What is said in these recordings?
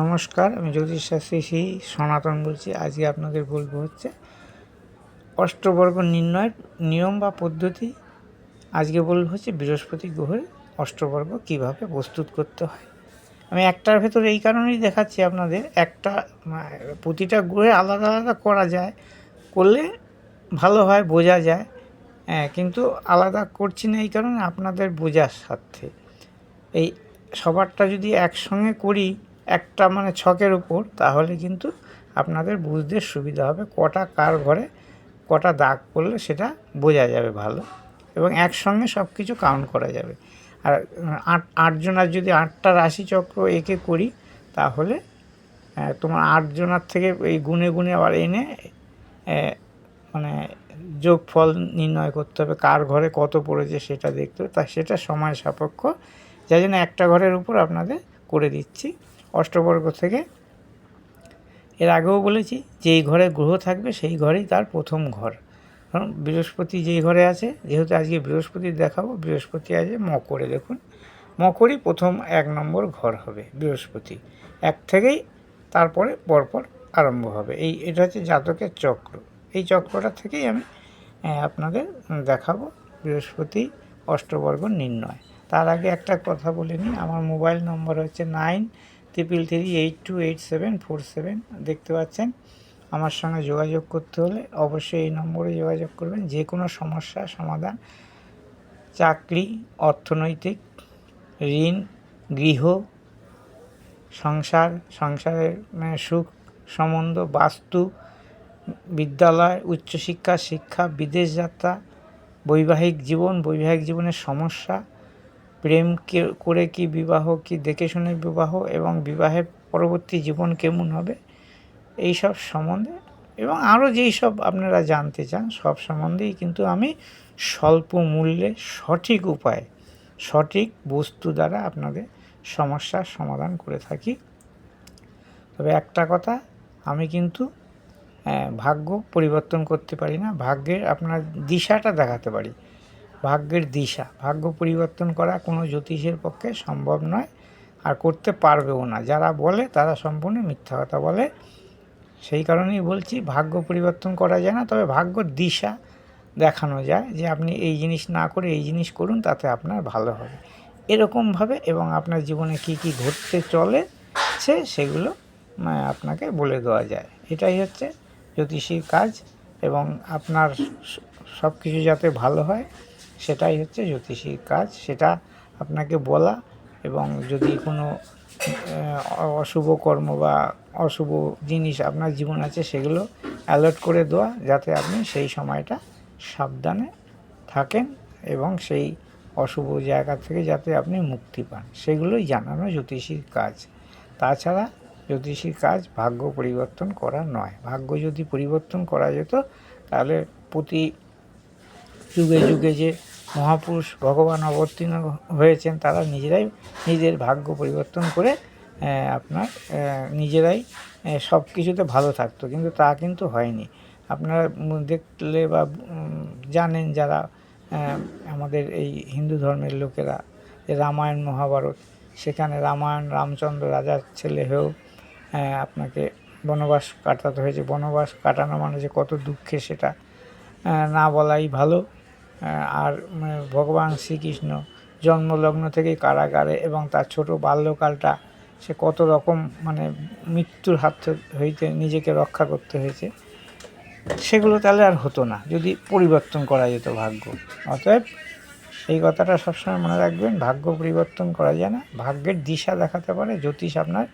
নমস্কার, আমি জ্যোতিষ শাস্ত্রী শ্রী সনাতন বলছি। আজকে আপনাদের বলব হচ্ছে অষ্টবর্গ নির্ণয়ের নিয়ম বা পদ্ধতি। আজকে বলব হচ্ছে বৃহস্পতি গ্রহের অষ্টবর্গ কীভাবে প্রস্তুত করতে হয়। আমি একটার ভেতরে এই কারণেই দেখাচ্ছি আপনাদের, একটা প্রতিটা গ্রহে আলাদা আলাদা করা যায়, করলে ভালো হয়, বোঝা যায়। হ্যাঁ কিন্তু আলাদা করছি না এই কারণে আপনাদের বোঝার স্বার্থে এই সবারটা যদি একসঙ্গে করি একটা মানে ছকের উপর, তাহলে কিন্তু আপনাদের বুঝতে সুবিধা হবে কটা কার ঘরে কটা দাগ পড়লে সেটা বোঝা যাবে ভালো এবং একসঙ্গে সব কিছু কাউন্ট করা যাবে। আর, আট আটজনার যদি আটটা রাশিচক্র একে করি, তাহলে তোমার আটজনার থেকে এই গুনে গুনে আবার এনে মানে যোগফল নির্ণয় করতে হবে কার ঘরে কত পড়েছে সেটা দেখতে হবে। তা সেটা সময় সাপেক্ষ, যার জন্য একটা ঘরের উপর আপনাদের করে দিচ্ছি। অষ্টবর্গ থেকে। এর আগেও বলেছি, যেই ঘরে গ্রহ থাকবে, সেই ঘরেই তার প্রথম ঘর। কারণ বৃহস্পতি যেই ঘরে আছে, যেহেতু আজকে বৃহস্পতি দেখাবো, বৃহস্পতি আছে মকরে, দেখুন। মকরই প্রথম এক নম্বর ঘর হবে বৃহস্পতি। এক থেকেই তারপরে পরপর আরম্ভ হবে। এই, এটা হচ্ছে জাতকের চক্র। এই চক্রটা থেকেই আমি আপনাদের দেখাবো বৃহস্পতি অষ্টবর্গ নির্ণয়। তার আগে একটা কথা বলে নিই, আমার মোবাইল নম্বর হচ্ছে nine triple three eight two eight seven four seven দেখতে পাচ্ছেন। আমার সঙ্গে যোগাযোগ করতে হলে অবশ্যই এই নম্বরে যোগাযোগ করবেন। যে কোনো সমস্যা, সমাধান, চাকরি, অর্থনৈতিক, ঋণ, গৃহ, সংসার, সংসারের মানে সুখ সম্বন্ধ, বাস্তু, বিদ্যালয়, উচ্চশিক্ষা, শিক্ষা, বিদেশ যাত্রা, বৈবাহিক জীবন, বৈবাহিক জীবনের সমস্যা প্রেম করে কি বিবাহ, কি দেখে শুনে বিবাহ এবং বিবাহের পরবর্তী জীবন কেমন হবে? এই সব সম্বন্ধে এবং আরও যেই সব আপনারা জানতে চান, সব সম্বন্ধেই কিন্তু আমি স্বল্প মূল্যে সঠিক উপায়ে, সঠিক বস্তু দ্বারা আপনাদের সমস্যার সমাধান করে থাকি। তবে একটা কথা, আমি কিন্তু ভাগ্য পরিবর্তন করতে পারি না, ভাগ্যের আপনার দিশাটা দেখাতে পারি। ভাগ্যের দিশা। ভাগ্য পরিবর্তন করা কোনো জ্যোতিষের পক্ষে সম্ভব নয় আর করতে পারবেও না। যারা বলে, তারা সম্পূর্ণ মিথ্যা কথা বলে। সেই কারণেই বলছি, ভাগ্য পরিবর্তন করা যায় না, তবে ভাগ্য দিশা দেখানো যায় যে আপনি এই জিনিস না করে এই জিনিস করুন, তাতে আপনার ভালো হবে। এরকমভাবে এবং আপনার জীবনে কি কি ঘটতে চলে সে সেগুলো আপনাকে বলে দেওয়া যায়। এটাই হচ্ছে জ্যোতিষীর কাজ এবং আপনার সব কিছু যাতে ভালো হয় সেটাই হচ্ছে জ্যোতিষীর কাজ, সেটা আপনাকে বলা এবং যদি কোনো অশুভ কর্ম বা অশুভ জিনিস আপনার জীবন আছে, সেগুলো অ্যালার্ট করে দেওয়া যাতে আপনি সেই সময়টা সাবধানে থাকেন এবং সেই অশুভ জায়গা থেকে যাতে আপনি মুক্তি পান। সেগুলোই জানানো জ্যোতিষীর কাজ। তাছাড়া জ্যোতিষীর কাজ ভাগ্য পরিবর্তন করা নয়। ভাগ্য যদি পরিবর্তন করা যেত, তাহলে প্রতি যুগে যুগে যে মহাপুরুষ ভগবান অবতীর্ণ হয়েছেন, তারা নিজেরাই নিজের ভাগ্য পরিবর্তন করে আপনার নিজেরাই সব কিছুতে ভালো থাকতো। কিন্তু তা কিন্তু হয়নি। আপনারা দেখলে বা জানেন যারা আমাদের এই হিন্দু ধর্মের লোকেরা, যে রামায়ণ মহাভারত, সেখানে রামায়ণ, রামচন্দ্র রাজার ছেলে হয়েও আপনাকে বনবাস কাটাতে হয়েছে। বনবাস কাটানো মানে যে কত দুঃখে সেটা না বলাই ভালো। আর মানে ভগবান শ্রীকৃষ্ণ জন্মলগ্ন থেকেই কারাগারে এবং তার ছোট বাল্যকালটা সে কত রকম মানে মৃত্যুর হাত হইতে নিজেকে রক্ষা করতে হয়েছে, সেগুলো তাহলে আর হতো না, যদি পরিবর্তন করা যেত ভাগ্য। অতএব এই কথাটা সবসময় মনে রাখবেন, ভাগ্য পরিবর্তন করা যায় না, ভাগ্যের দিশা দেখাতে পারে, জ্যোতিষ আপনার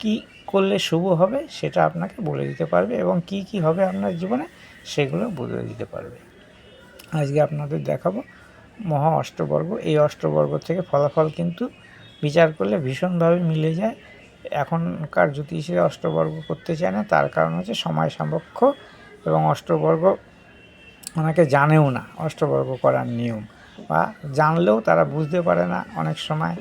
কি করলে শুভ হবে সেটা আপনাকে বলে দিতে পারবে এবং কি কি হবে আপনার জীবনে সেগুলো বলে দিতে পারবে। আজকে আপনাদের দেখাবো। মহা অষ্টবর্গ। এই অষ্টবর্গ থেকে ফলাফল কিন্তু বিচার করলে ভীষণভাবে মিলে যায়। এখনকার জ্যোতিষীরা অষ্টবর্গ করতে চায় না, তার কারণ হচ্ছে সময় সাপেক্ষ এবং অষ্টবর্গ অনেকে জানেও না, অষ্টবর্গ করার নিয়ম। বা জানলেও তারা বুঝতে পারে না অনেক সময়।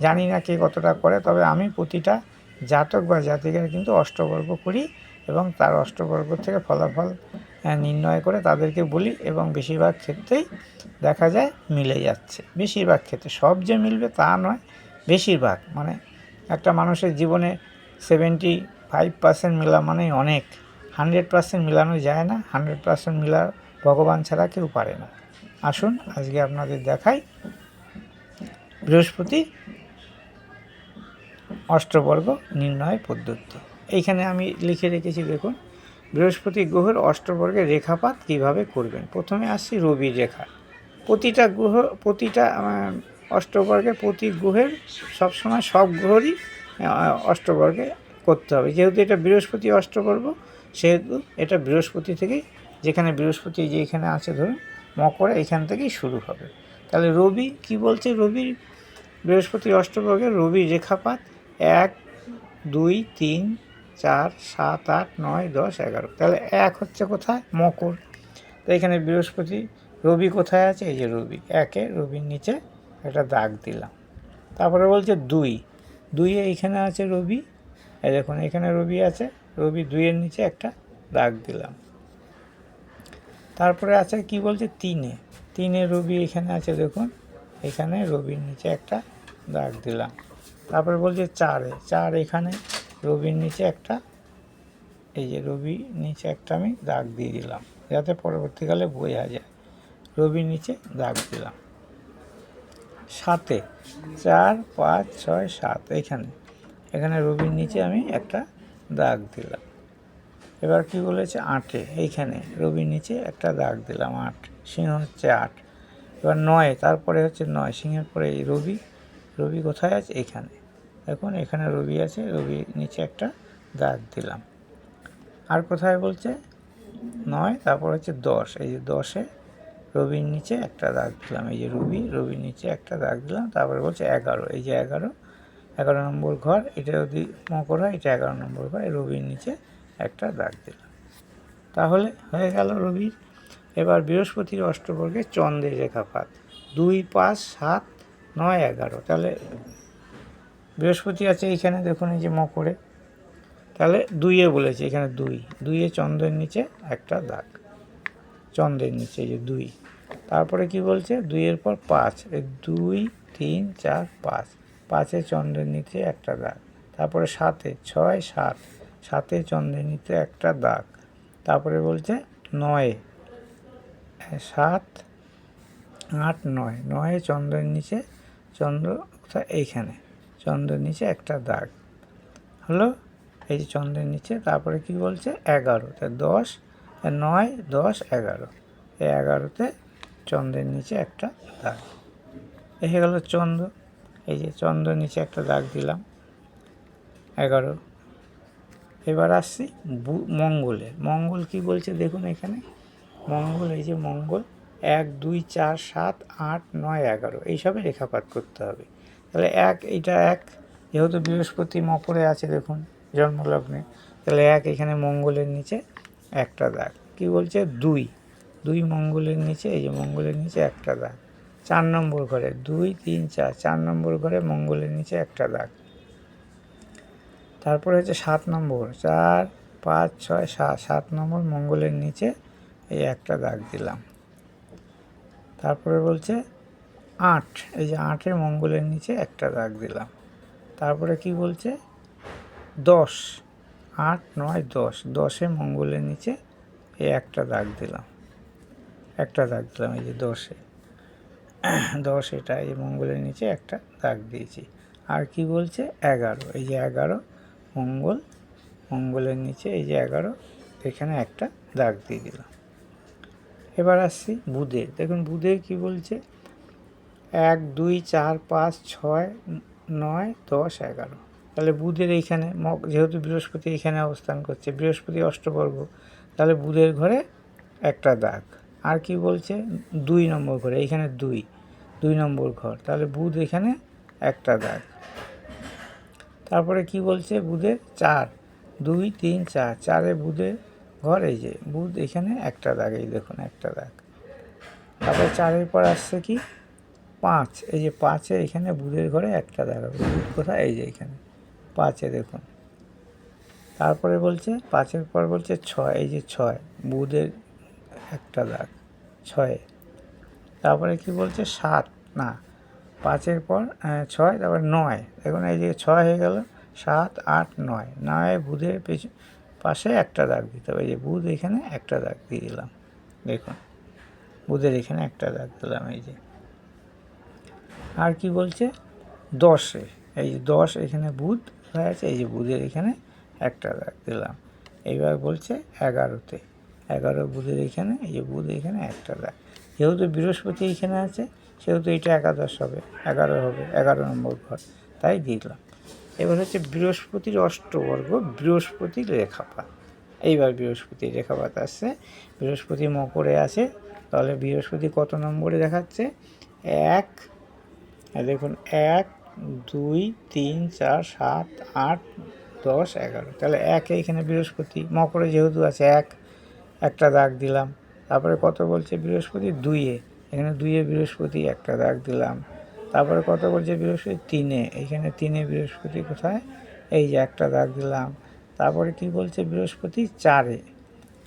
জানি না কে কতটা করে, তবে আমি প্রতিটা জাতক বা জাতিকার কিন্তু অষ্টবর্গ করি এবং তার অষ্টবর্গ থেকে ফলাফল নির্ণয় করে তাদেরকে বলি এবং বেশিরভাগ ক্ষেত্রেই দেখা যায় মিলে যাচ্ছে। বেশিরভাগ ক্ষেত্রে সব যে মিলবে তা নয়, বেশিরভাগ। মানে একটা মানুষের জীবনে সেভেন্টি ফাইভ পার্সেন্ট মেলা মানেই অনেক। হান্ড্রেড পার্সেন্ট মেলানো যায় না হান্ড্রেড পার্সেন্ট মেলা ভগবান ছাড়া কেউ পারে না। আসুন, আজকে আপনাদের দেখাই বৃহস্পতি অষ্টবর্গ নির্ণয় পদ্ধতি। এইখানে আমি লিখে রেখেছি, দেখুন। বৃহস্পতি গ্রহের অষ্টবর্গের রেখাপাত কীভাবে করবেন? প্রথমে আসছি রবির রেখা। প্রতিটা গ্রহ, প্রতিটা অষ্টবর্গের প্রতি গ্রহের সবসময় সব গ্রহেরই অষ্টবর্গে করতে হবে। যেহেতু এটা বৃহস্পতি অষ্টবর্গ, সেহেতু এটা বৃহস্পতি থেকেই, যেখানে বৃহস্পতি যে এখানে আছে ধরুন, মকরে এখান থেকেই শুরু হবে। তাহলে রবি, কি বলছে রবির? বৃহস্পতি অষ্টবর্গের রবির রেখাপাত এক, দুই, তিন চার, সাত, আট, নয়, দশ, এগারো। তাহলে এক হচ্ছে কোথায়? মকর তো এখানে বৃহস্পতি, রবি কোথায় আছে? এই যে রবি। একে রবির নিচে একটা দাগ দিলাম। তারপরে বলছে দুই। দুইয়ে এইখানে আছে রবি। এই দেখুন, এখানে রবি আছে। রবি দুইয়ের নিচে একটা দাগ দিলাম। তারপরে আছে কি বলছে? তিনে। তিনে রবি এখানে আছে, দেখুন। এখানে রবির নিচে একটা দাগ দিলাম। তারপরে বলছে চারে। চার এখানে। রবির নিচে একটা, এই যে রবি নিচে একটা আমি দাগ দিয়ে দিলাম, যাতে পরবর্তীকালে বোঝা যায়। রবির নিচে দাগ দিলাম। সাতে, চার, পাঁচ, ছয়, সাত, এখানে। এখানে রবির নিচে আমি একটা দাগ দিলাম। এবার কি বলেছে? আটে, এইখানে রবির নিচে একটা দাগ দিলাম, আট। সিংহ হচ্ছে আট। এবার নয়, তারপরে হচ্ছে নয়, সিংহের পরে এই রবি রবি কোথায় আছে? এখানে। দেখুন, এখানে রবি আছে, রবি নিচে একটা দাগ দিলাম। আর কোথায় বলছে? নয়, তারপর হচ্ছে দশ। এই যে দশে রবির নিচে একটা দাগ দিলাম। এই যে রবি, রবির নিচে একটা দাগ দিলাম, তারপরে বলছে এগারো। এই যে এগারো এগারো নম্বর ঘর, এটা যদি মকর হয়, এটা এগারো নম্বর ঘর রবির নিচে একটা দাগ দিলাম। তাহলে হয়ে গেল রবির। এবার বৃহস্পতির অষ্টবর্গে চন্দ্রের রেখাপাত। দুই পাঁচ সাত নয় এগারো। তাহলে বৃহস্পতি আছে এইখানে, দেখুন এই যে মকরে। তাহলে দুইয়ে বলেছে, এখানে দুই। দুইয়ে চন্দ্রের নিচে একটা দাগ। চন্দ্রের নিচে যে দুই। তারপরে কি বলছে? দুইয়ের পর পাঁচ। দুই, তিন, চার, পাঁচ। পাঁচে চন্দ্রের নিচে একটা দাগ। তারপরে সাতে, ছয়, সাত। সাতে চন্দ্রের নিচে একটা দাগ। তারপরে বলছে নয়ে, সাত, আট, নয়। নয়ে চন্দ্রের নিচে চন্দ্র এইখানে। চন্দ্রের নিচে একটা দাগ। হলো? এই যে চন্দ্রের নিচে, তারপরে কি বলছে? এগারো। তা দশ নয়, দশ, এগারো। এই এগারোতে চন্দ্রের নিচে একটা দাগ। এ হয়ে গেল চন্দ্র। এই যে চন্দ্রের নিচে একটা দাগ দিলাম। এগারো। এবার আসছি মঙ্গলে। মঙ্গল কি বলছে দেখুন এখানে? মঙ্গল, এই যে মঙ্গল, এক, দুই, চার, সাত, আট, নয়, এগারো। এইসবে রেখাপাত করতে হবে। তাহলে এক এইটা এক। যেহেতু বৃহস্পতি মকরে আছে, দেখুন, জন্মলগ্নে, তাহলে এক এখানে মঙ্গলের নিচে একটা দাগ। কি বলছে? দুই। দুই মঙ্গলের নিচে, এই যে মঙ্গলের নিচে একটা দাগ। চার নম্বর ঘরে, দুই, তিন, চার। চার নম্বর ঘরে মঙ্গলের নিচে একটা দাগ। তারপরে হচ্ছে সাত নম্বর। চার, পাঁচ, ছয়, সাত। সাত নম্বর মঙ্গলের নিচে এই একটা দাগ দিলাম। তারপরে বলছে আট, এই যে আটে মঙ্গলের নিচে একটা দাগ দিলাম। তারপরে কি বলছে? দশ, আট নয় দশ দশে মঙ্গলের নিচে এই একটা দাগ দিলাম। একটা দাগ দিলাম, এই যে দশে। দশ এটা, এই মঙ্গলের নিচে একটা দাগ দিয়েছি। আর কি বলছে? এগারো, এই যে এগারো মঙ্গল, মঙ্গলের নিচে এই যে এগারো, এখানে একটা দাগ দিয়ে দিলাম। এবার আসছি বুধের। দেখুন, বুধের কি বলছে? এক, দুই, চার, পাঁচ, ছয়, নয়, দশ, এগারো। তাহলে বুধের এইখানে যেহেতু বৃহস্পতি এখানে অবস্থান করছে, বৃহস্পতি অষ্টবর্গ, তাহলে বুধের ঘরে একটা দাগ। আর কি বলছে? দুই নম্বর ঘরে, এইখানে দুই দুই নম্বর ঘর, তাহলে বুধ এখানে একটা দাগ। তারপরে কি বলছে বুধের? চার, দুই, তিন, চার, চারে বুধের ঘর, এই যে, বুধ এখানে একটা দাগ, এই দেখুন, একটা দাগ। তারপরে চারের পর আসছে কি? পাঁচ, এই যে পাঁচে এখানে বুধের ঘরে একটা দাগ হবে বুধ কোথায়? এই যে এখানে। পাঁচে দেখুন। তারপরে বলছে, পাঁচের পর বলছে ছয়, এই যে ছয় বুধের একটা দাগ, ছয়ে। তারপরে কি বলছে? সাত, না। পাঁচের পর ছয়, তারপর নয়। দেখুন, এই যে ছয় হয়ে গেল, সাত, আট, নয়। নয় বুধের পেছ পাশে একটা দাগ দিতে হবে। যে বুধ এখানে একটা দাগ দিয়ে দিলাম। দেখুন বুধের এখানে একটা দাগ দিলাম, এই যে। আর কি বলছে? দশে। এই যে দশ এখানে বুধ হয়ে আছে, এই যে বুধের এখানে একটা দাগ দিলাম। এইবার বলছে এগারোতে। এগারো বুধের এখানে, এই যে বুধ এখানে একটা দাগ যেহেতু বৃহস্পতি এখানে আছে, সেহেতু এটা একাদশ হবে, এগারো হবে, এগারো নম্বর ঘর। তাই দিলাম। এবার হচ্ছে বৃহস্পতির অষ্টবর্গ বৃহস্পতির রেখাপাত। এইবার বৃহস্পতির রেখাপাত আসছে। বৃহস্পতি মকরে আছে, তাহলে বৃহস্পতি কত নম্বরে দেখাচ্ছে? এক দেখুন, এক, দুই, তিন, চার, সাত, আট, দশ, এগারো। তাহলে এক এইখানে বৃহস্পতি, মকরে যেহেতু আছে, এক, একটা দাগ দিলাম। তারপরে কত বলছে বৃহস্পতি? দুইয়ে। এখানে দুইয়ে বৃহস্পতি, একটা দাগ দিলাম। তারপরে কত বলছে বৃহস্পতি? তিনে। এখানে তিনে বৃহস্পতি কোথায়? এই যে একটা দাগ দিলাম। তারপরে কি বলছে বৃহস্পতি? চারে।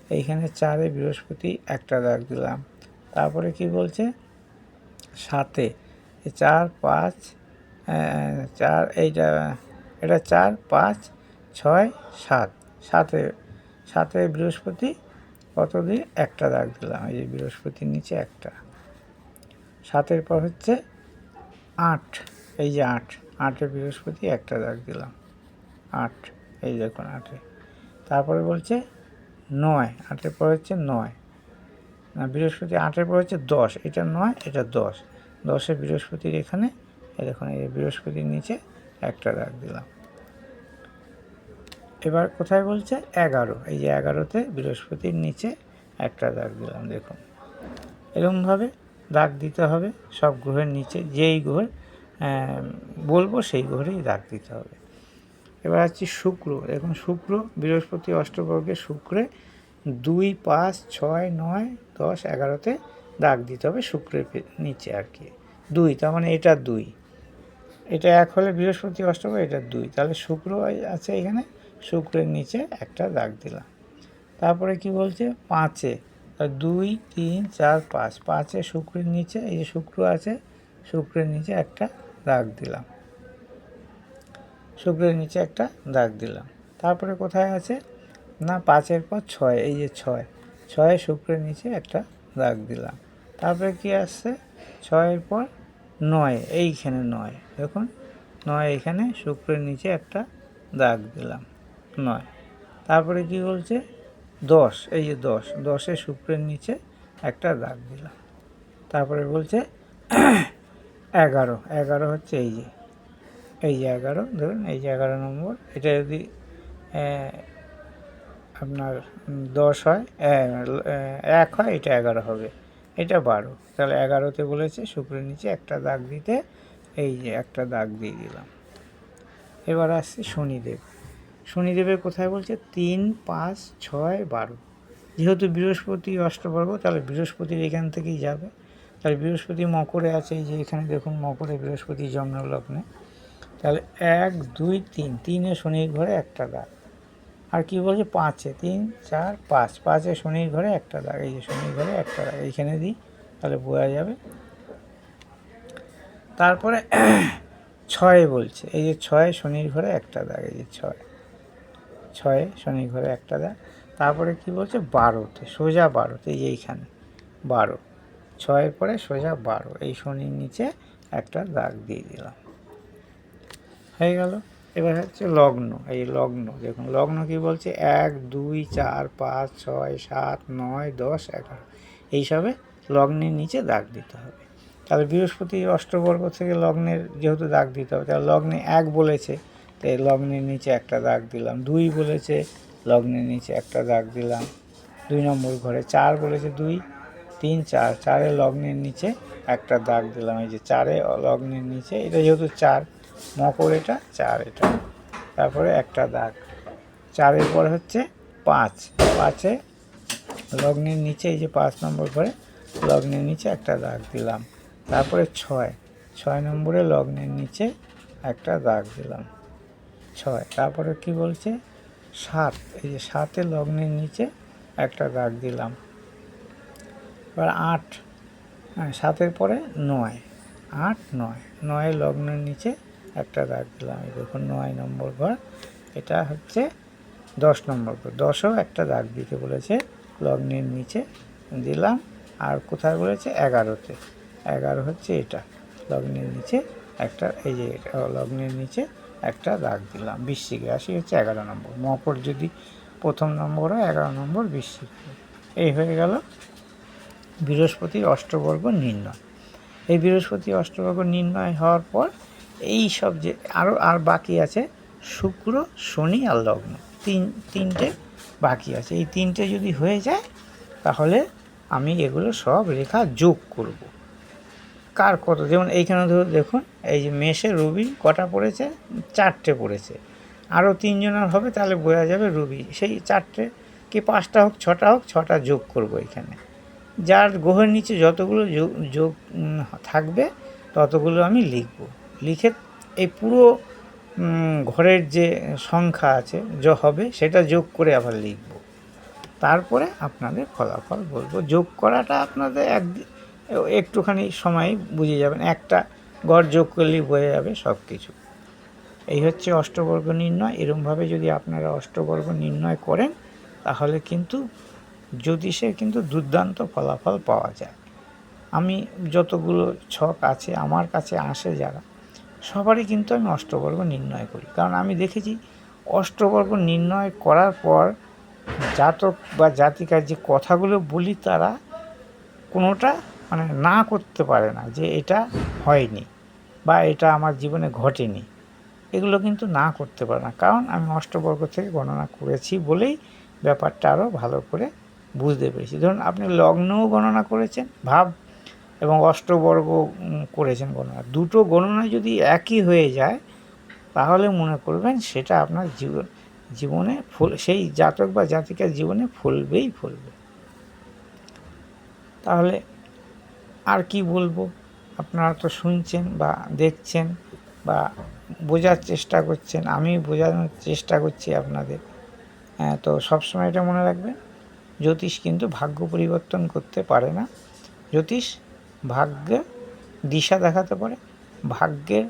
এইখানে চারে বৃহস্পতি, একটা দাগ দিলাম। তারপরে কি বলছে? সাতে। চার, পাঁচ চার, এইটা, এটা চার, পাঁচ, ছয়, সাত। সাতে সাতে বৃহস্পতি কত দিয়ে একটা দাগ দিলাম, এই যে বৃহস্পতির নিচে একটা। সাতের পর হচ্ছে আট, এই যে আট। আটে বৃহস্পতি, একটা দাগ দিলাম। আট, এই দেখুন আটে। তারপরে বলছে নয়, আটের পর হচ্ছে নয়। না, বৃহস্পতি আটের পর হচ্ছে দশ, এটা নয়, এটা দশ। দশে বৃহস্পতির এখানে দেখুন, এই বৃহস্পতির নিচে একটা দাগ দিলাম। এবার কোথায় বলছে? এগারো। এই যে এগারোতে বৃহস্পতির নিচে একটা দাগ দিলাম, দেখুন। এরকমভাবে দাগ দিতে হবে, সব গ্রহের নিচে, যেই গ্রহের বলব সেই গ্রহেরই দাগ দিতে হবে। এবার হচ্ছে শুক্র। দেখুন, শুক্র, বৃহস্পতি, অষ্টবর্গে শুক্রে দুই পাঁচ ছয় নয় দশ এগারোতে দাগ দিতে হবে শুক্রের নিচে আর কি। দুই, তার মানে এটা দুই। এটা এক হলে বৃহস্পতি অষ্টবর্গ এটা দুই। তাহলে শুক্র আছে এখানে, শুক্রের নিচে একটা দাগ দিলাম। তারপরে কি বলছে? পাঁচে। দুই, তিন, চার, পাঁচ। পাঁচে শুক্রের নিচে, এই যে শুক্র আছে, শুক্রের নিচে একটা দাগ দিলাম। শুক্রের নিচে একটা দাগ দিলাম। তারপরে কোথায় আছে? না, পাঁচের পর ছয়, এই যে ছয়। ছয় শুক্রের নিচে একটা দাগ দিলাম। তারপরে কি আসছে? ছয়ের পর নয়, এইখানে নয়। দেখুন, নয় এখানে, শুক্রের নিচে একটা দাগ দিলাম, নয়। তারপরে কি বলছে? দশ, এই যে দশ, দশে শুক্রের নিচে একটা দাগ দিলাম। তারপরে বলছে এগারো এগারো হচ্ছে এই যে এই যে এগারো, ধরুন, এই যে এগারো নম্বর। এটা যদি আপনার দশ হয় এক হয়, এটা এগারো হবে। এটা বারো। তাহলে এগারোতে বলেছে, শুক্রের নিচে একটা দাগ দিতে, এই যে একটা দাগ দিয়ে দিলাম। এবার আসছে শনিদেব। শনিদেবের কোথায় বলছে? তিন, পাঁচ, ছয়, বারো। যেহেতু বৃহস্পতি অষ্টবর্গ তাহলে বৃহস্পতির এখান থেকেই যাবে। তাহলে বৃহস্পতি মকরে আছে যে এখানে দেখুন মকরে বৃহস্পতি জন্মলগ্নে। তাহলে এক, দুই, তিন, তিনে শনির ঘরে একটা দাগ। আর কি বলছে? পাঁচে, তিন, চার, পাঁচ। পাঁচে শনির ঘরে একটা দাগ। এই যে শনির ঘরে একটা দাগ। এইখানে দিই, তাহলে বোঝা যাবে। তারপরে ছয়ে বলছে। এই যে ছয়, শনির ঘরে একটা দাগ। এই যে ছয়। ছয়ে, শনির ঘরে একটা দাগ। তারপরে কি বলছে? বারোতে, সোজা বারোতে, এই এইখানে, বারো। ছয়ের পরে সোজা বারো। এই শনির নিচে একটা দাগ দিয়ে দিলাম। হয়ে গেল। এবার হচ্ছে লগ্ন, এই লগ্ন, দেখুন, লগ্ন কি বলছে? এক, দুই, চার, পাঁচ, ছয়, সাত, নয়, দশ, এগারো। এইসবে লগ্নের নিচে দাগ দিতে হবে। তাহলে বৃহস্পতি অষ্টবর্গ থেকে লগ্নের যেহেতু দাগ দিতে হবে, তাহলে লগ্নে এক বলেছে, তাই লগ্নের নিচে একটা দাগ দিলাম। দুই বলেছে, লগ্নের নিচে একটা দাগ দিলাম। দুই নম্বর ঘরে চার বলেছে, দুই, তিন, চার, চারে লগ্নের নিচে একটা দাগ দিলাম। এই যে চারে লগ্নের নিচে, এটা যেহেতু চার মকর এটা, চার এটা। তারপরে একটা দাগ। চারের পরে হচ্ছে পাঁচ। পাঁচে লগ্নের নিচে, এই যে পাঁচ নম্বর ঘরে লগ্নের নিচে একটা দাগ দিলাম। তারপরে ছয়। ছয় নম্বরে লগ্নের নিচে একটা দাগ দিলাম। ছয়। তারপরে কি বলছে? সাত। এই যে সাতে লগ্নের নিচে একটা দাগ দিলাম। এবার আট। হ্যাঁ সাতের পরে নয়। আট, নয়। নয় লগ্নের নিচে একটা দাগ দিলাম। এই দেখুন, নয় নম্বর ঘর। এটা হচ্ছে দশ নম্বর ঘর। দশও একটা দাগ দিতে বলেছে। লগ্নের নিচে দিলাম। আর কোথায় বলেছে? এগারোতে। এগারো হচ্ছে এটা। লগ্নের নিচে একটা, এই যে লগ্নের নিচে একটা দাগ দিলাম। বৃশ্চিক রাশি হচ্ছে এগারো নম্বর। মকর যদি প্রথম নম্বর হয়, এগারো নম্বর বৃশ্চিক। এই হয়ে গেল বৃহস্পতির অষ্টবর্গ নির্ণয়। এই বৃহস্পতি অষ্টবর্গ নির্ণয় হওয়ার পর এই সব যে আরও আর বাকি আছে শুক্র, শনি আর লগ্ন। তিন, তিনটে বাকি আছে। এই তিনটে যদি হয়ে যায়, তাহলে আমি এগুলো সব রেখা যোগ করব। কার কত? যেমন এইখানে ধরো দেখুন, এই যে মেষে রবি কটা পড়েছে? চারটে পড়েছে। আরও তিনজনের হবে, তাহলে বোঝা যাবে রবি। সেই চারটে কি পাঁচটা হোক, ছটা হোক, ছটা যোগ করব এখানে। যার গ্রহের নিচে যতগুলো যোগ যোগ থাকবে, ততগুলো আমি লিখব। লিখে এই পুরো ঘরের যে সংখ্যা আছে, যা হবে, সেটা যোগ করে আবার লিখব। তারপরে আপনাদের ফলাফল বলব। যোগ করাটা আপনাদের এক, একটুখানি সময় বুঝে যাবেন। একটা গড় যোগ করলেই বোঝা যাবে সব কিছু এই হচ্ছে অষ্টবর্গ নির্ণয়। এরমভাবে যদি আপনারা অষ্টবর্গ নির্ণয় করেন, তাহলে কিন্তু জ্যোতিষের কিন্তু দুর্দান্ত ফলাফল পাওয়া যায়। আমি যতগুলো ছক আছে, আমার কাছে আসে যারা সবারই কিন্তু আমি অষ্টবর্গ নির্ণয় করি। কারণ আমি দেখেছি অষ্টবর্গ নির্ণয় করার পর জাতক বা জাতিকার যে কথাগুলো বলি তারা কোনোটা মানে না করতে পারে না যে এটা হয়নি বা এটা আমার জীবনে ঘটেনি। এগুলো কিন্তু না করতে পারে না। কারণ আমি অষ্টবর্গ থেকে গণনা করেছি বলেই ব্যাপারটা আরও ভালো করে বুঝতে পেরেছি। ধরুন আপনি লগ্নও গণনা করেছেন, ভাব এবং অষ্টবর্গ করেছেন গণনা। দুটো গণনা যদি একই হয়ে যায়, তাহলে মনে করবেন সেটা আপনার জীবন, জীবনে ফুল, সেই জাতক বা জাতিকার জীবনে ফুলবেই ফুলবে। তাহলে আর কি বলব? আপনারা তো শুনছেন বা দেখছেন বা বোঝার চেষ্টা করছেন, আমি বোঝানোর চেষ্টা করছি আপনাদের। হ্যাঁ তো সবসময় এটা মনে রাখবেন, জ্যোতিষ কিন্তু ভাগ্য পরিবর্তন করতে পারে না। জ্যোতিষ ভাগ্যে দিশা দেখাতে পারে। ভাগ্যের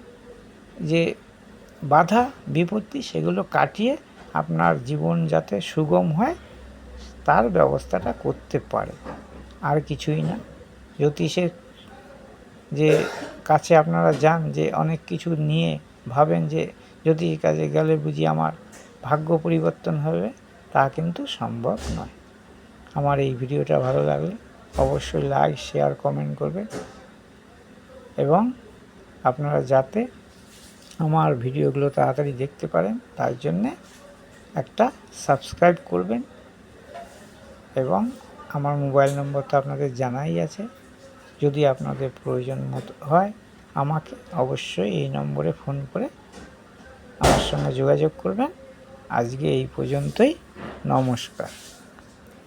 যে বাধা, বিপত্তি, সেগুলো কাটিয়ে আপনার জীবন যাতে সুগম হয়, তার ব্যবস্থাটা করতে পারে। আর কিছুই না। জ্যোতিষের যে কাছে আপনারা যান, যে অনেক কিছু নিয়ে ভাবেন যে জ্যোতিষ কাজে গেলে বুঝি আমার ভাগ্য পরিবর্তন হবে, তা কিন্তু সম্ভব নয়। আমার এই ভিডিওটা ভালো লাগলে অবশ্যই লাইক শেয়ার কমেন্ট করবেন। এবং আপনারা যাতে আমার ভিডিওগুলো তাড়াতাড়ি দেখতে পারেন, তার জন্যে একটা সাবস্ক্রাইব করবেন। এবং আমার মোবাইল নম্বর তো আপনাদের জানাই আছে। যদি আপনাদের প্রয়োজন মতো হয়, আমাকে অবশ্যই এই নম্বরে ফোন করে আমার সঙ্গে যোগাযোগ করবেন। আজকে এই পর্যন্তই, নমস্কার।